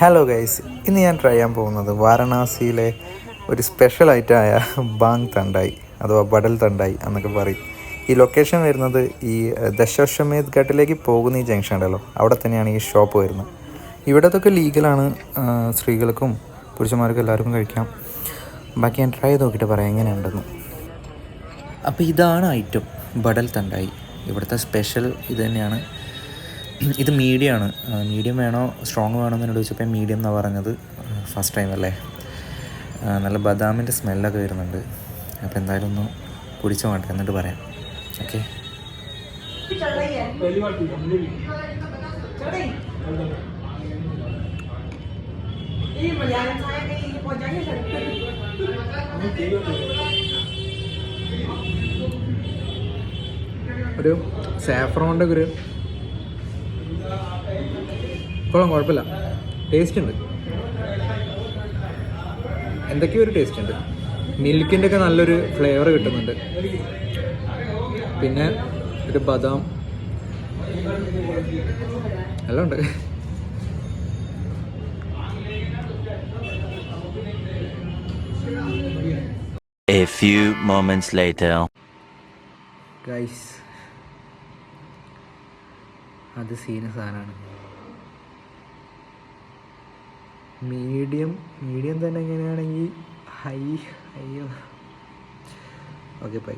Hello guys ഇന്ന് ഞാൻ try ചെയ്യാൻ പോകുന്നത് വാരണാസിയിലെ ഒരു സ്പെഷ്യൽ ഐറ്റമായ ബാങ് തണ്ടായി അഥവാ ബഡൽ തണ്ടായി എന്നൊക്കെ പറയും. ഈ ലൊക്കേഷൻ വരുന്നത് ഈ ദശോഷമേദ് ഘട്ടിലേക്ക് പോകുന്ന ഈ ജംഗ്ഷൻ ഉണ്ടല്ലോ. അവിടെ തന്നെയാണ് ഈ ഷോപ്പ് വരുന്നത്. ഇവിടത്തൊക്കെ ലീഗലാണ് സ്ത്രീകൾക്കും പുരുഷന്മാർക്കും എല്ലാവർക്കും കഴിക്കാം. ബാക്കി ഞാൻ ട്രൈ ചെയ്ത് നോക്കിയിട്ട് പറയാം എങ്ങനെയുണ്ടെന്ന്. അപ്പോൾ ഇതാണ് ഐറ്റം ബഡൽ തണ്ടായി. ഇവിടുത്തെ സ്പെഷ്യൽ ഇത് തന്നെയാണ്. ഇത് മീഡിയം ആണ്. മീഡിയം വേണോ? സ്ട്രോങ് വേണോ എന്ന് എന്നോട് ചോദിച്ചപ്പോൾ മീഡിയം എന്നാണ് പറഞ്ഞത്. ഫസ്റ്റ് ടൈം അല്ലേ? നല്ല ബദാമിന്റെ സ്മെല്ലൊക്കെ വരുന്നുണ്ട്. അപ്പോൾ എന്തായാലും ഒന്ന് കുടിച്ചു മാട്ടെ എന്നിട്ട് പറയാം. ഓക്കെ ഒരു സാഫ്രോണിന്റെ ഒരു കൊള്ളാം കുഴപ്പമില്ല. ടേസ്റ്റ് ഉണ്ട്. എന്തൊക്കെയോ ഒരു ടേസ്റ്റ് ഉണ്ട്. മിൽക്കിന്റെ ഒക്കെ നല്ലൊരു ഫ്ലേവർ കിട്ടുന്നുണ്ട്. പിന്നെ ഒരു ബദാം. എല്ലാം ഉണ്ട്. A few moments later. Guys അത് സീന സാധനമാണ്. മീഡിയം മീഡിയം തന്നെ എങ്ങനെയാണെങ്കിൽ ഹൈ ഹൈ ഓക്കെ ബൈ